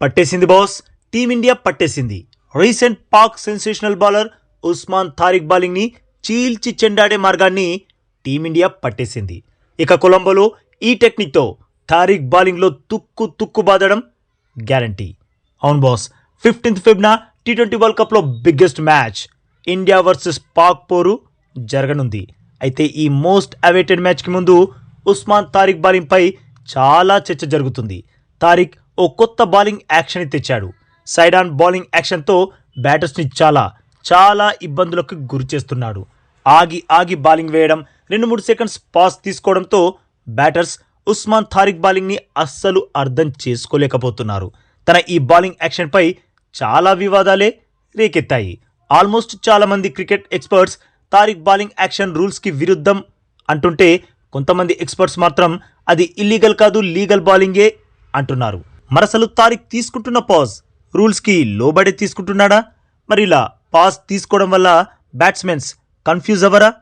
పట్టేసింది boss. Team India పట్టేసింది. Recent Pak sensational bowler Usman Tariq బాలింగ్ని చీల్చి చెండాడే మార్గాన్ని టీమిండియా పట్టేసింది. ఇక కొలంబోలో ఈ టెక్నిక్తో తారిక్ బౌలింగ్లో తుక్కు తుక్కు బాదడం గ్యారంటీ. అవును బాస్ ఫిఫ్టీన్త్ ఫిబ్నా టీ ట్వంటీ వరల్డ్ కప్లో biggest match India versus Pak పోరు జరగనుంది. అయితే ఈ మోస్ట్ అవైటెడ్ మ్యాచ్కి ముందు ఉస్మాన్ తారిక్ బౌలింగ్పై చాలా చర్చ జరుగుతుంది. తారిక్ ఓ కొత్త బౌలింగ్ యాక్షన్ తెచ్చాడు. సైడాన్ బౌలింగ్ యాక్షన్తో బ్యాటర్స్ని చాలా చాలా ఇబ్బందులకు గురి చేస్తున్నాడు. ఆగి ఆగి బౌలింగ్ వేయడం రెండు మూడు సెకండ్స్ పాస్ తీసుకోవడంతో బ్యాటర్స్ ఉస్మాన్ తారిక్ బౌలింగ్ని అస్సలు అర్థం చేసుకోలేకపోతున్నారు. తన ఈ బౌలింగ్ యాక్షన్పై చాలా వివాదాలే రేకెత్తాయి. ఆల్మోస్ట్ చాలామంది cricket experts Tariq bowling action రూల్స్కి విరుద్ధం అంటుంటే కొంతమంది ఎక్స్పర్ట్స్ మాత్రం అది ఇల్లీగల్ కాదు లీగల్ బౌలింగే అంటున్నారు. మరసలు తారిక్ తీసుకుంటున్న పాజ్. రూల్స్కి లోబడి తీసుకుంటున్నాడా? మరి ఇలా పాస్ తీసుకోవడం వల్ల బ్యాట్స్మెన్స్ కన్ఫ్యూజ్ అవ్వరా?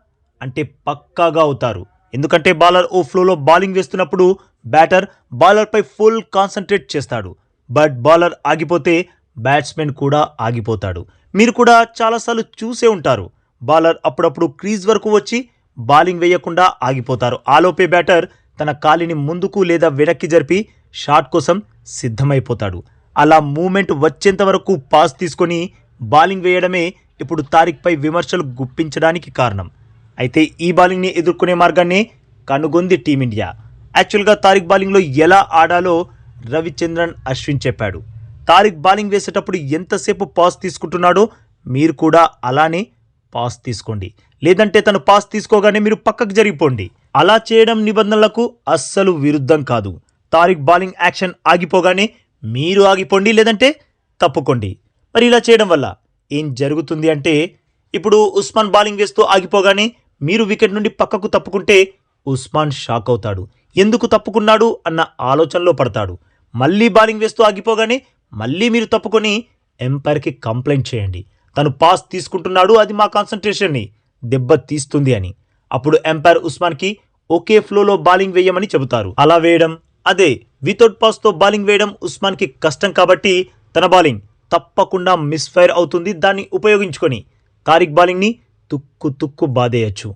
అంటే పక్కాగా అవుతారు. ఎందుకంటే బౌలర్ ఓ ఫ్లోలో బౌలింగ్ వేస్తున్నప్పుడు బ్యాటర్ బౌలర్పై ఫుల్ కాన్సన్ట్రేట్ చేస్తాడు. బట్ బౌలర్ ఆగిపోతే బ్యాట్స్మెన్ కూడా ఆగిపోతాడు. మీరు కూడా చాలాసార్లు చూసే ఉంటారు. బౌలర్ అప్పుడప్పుడు క్రీజ్ వరకు వచ్చి బౌలింగ్ వేయకుండా ఆగిపోతారు. ఆలోపే బ్యాటర్ తన కాలిని ముందుకు లేదా వెనక్కి జరిపి షాట్ కోసం సిద్ధమైపోతాడు. అలా మూమెంట్ వచ్చేంత వరకు పాస్ తీసుకొని బౌలింగ్ వేయడమే ఇప్పుడు తారిక్పై విమర్శలు గుప్పించడానికి కారణం. అయితే ఈ బౌలింగ్ని ఎదుర్కొనే మార్గాన్ని కనుగొంది టీమిండియా. యాక్చువల్గా తారిక్ బౌలింగ్లో ఎలా ఆడాలో రవిచంద్రన్ అశ్విన్ చెప్పాడు. తారిక్ బౌలింగ్ వేసేటప్పుడు ఎంతసేపు పాస్ తీసుకుంటున్నాడో మీరు కూడా అలానే పాస్ తీసుకోండి. లేదంటే తను పాస్ తీసుకోగానే మీరు పక్కకు జరిగిపోండి. అలా చేయడం నిబంధనలకు అస్సలు విరుద్ధం కాదు. తారిక్ బౌలింగ్ యాక్షన్ ఆగిపోగానే మీరు ఆగిపోండి లేదంటే తప్పుకోండి. మరి ఇలా చేయడం వల్ల ఏం జరుగుతుంది అంటే ఇప్పుడు ఉస్మాన్ బౌలింగ్ వేస్తూ ఆగిపోగానే మీరు వికెట్ నుండి పక్కకు తప్పుకుంటే ఉస్మాన్ షాక్ అవుతాడు. ఎందుకు తప్పుకున్నాడు అన్న ఆలోచనలో పడతాడు. మళ్ళీ బౌలింగ్ వేస్తూ ఆగిపోగానే మళ్ళీ మీరు తప్పుకొని ఎంపైర్కి కంప్లైంట్ చేయండి. తను పాస్ తీసుకుంటున్నాడు అది మా కాన్సన్ట్రేషన్ని దెబ్బ తీస్తుంది అని. అప్పుడు ఎంపైర్ ఉస్మాన్కి ఒకే ఫ్లోలో బౌలింగ్ వేయమని చెబుతారు. అలా వేయడం అదే వితౌట్ పాస్తో బౌలింగ్ వేయడం ఉస్మాన్కి కష్టం కాబట్టి తన బౌలింగ్ తప్పకుండా మిస్ఫైర్ అవుతుంది దాన్ని ఉపయోగించుకొని. తారిక్ బౌలింగ్ని తుక్కు తుక్కు బాధేయచ్చు.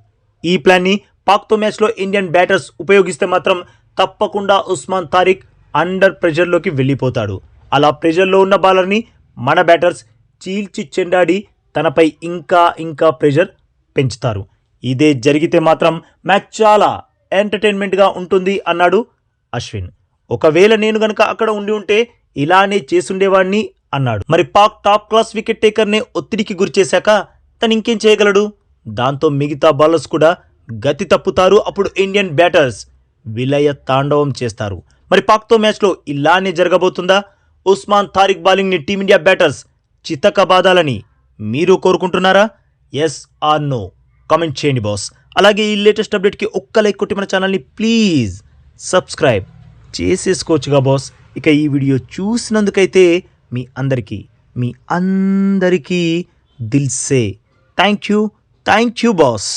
ఈ ప్లాన్ని పాక్తో మ్యాచ్లో ఇండియన్ బ్యాటర్స్ ఉపయోగిస్తే మాత్రం తప్పకుండా ఉస్మాన్ తారిక్ అండర్ ప్రెషర్లోకి వెళ్ళిపోతాడు. అలా ప్రెషర్లో ఉన్న బాలర్ని మన బ్యాటర్స్ చీల్చి చెండాడి తనపై ఇంకా ఇంకా ప్రెషర్ పెంచుతారు. ఇదే జరిగితే మాత్రం మ్యాచ్ చాలా ఎంటర్టైన్మెంట్గా ఉంటుంది అన్నాడు అశ్విన్. ఒకవేళ నేను గనక అక్కడ ఉండి ఉంటే ఇలానే చేసుండేవాణ్ణి అన్నాడు. మరి పాక్ టాప్ క్లాస్ వికెట్ టేకర్నే ఒత్తిడికి గురిచేశాక తను ఇంకేం చేయగలడు? దాంతో మిగతా బౌలర్స్ కూడా గతి తప్పుతారు. అప్పుడు ఇండియన్ బ్యాటర్స్ విలయ తాండవం చేస్తారు. మరి పాక్తో మ్యాచ్లో ఇలానే జరగబోతుందా? ఉస్మాన్ తారిక్ బౌలింగ్ని టీమిండియా బ్యాటర్స్ చితక బాధాలని మీరు కోరుకుంటున్నారా? ఎస్ ఆర్ నో కామెంట్ చేయండి బాస్. అలాగే ఈ లేటెస్ట్ అప్డేట్కి ఒక్క లైక్ కొట్టి మన ఛానల్ని ప్లీజ్ సబ్స్క్రైబ్ చేసేసుకోవచ్చుగా బాస్. ఇక ఈ వీడియో చూసినందుకైతే మీ అందరికీ మీ అందరికీ దిల్సే. Thank you. Thank you boss.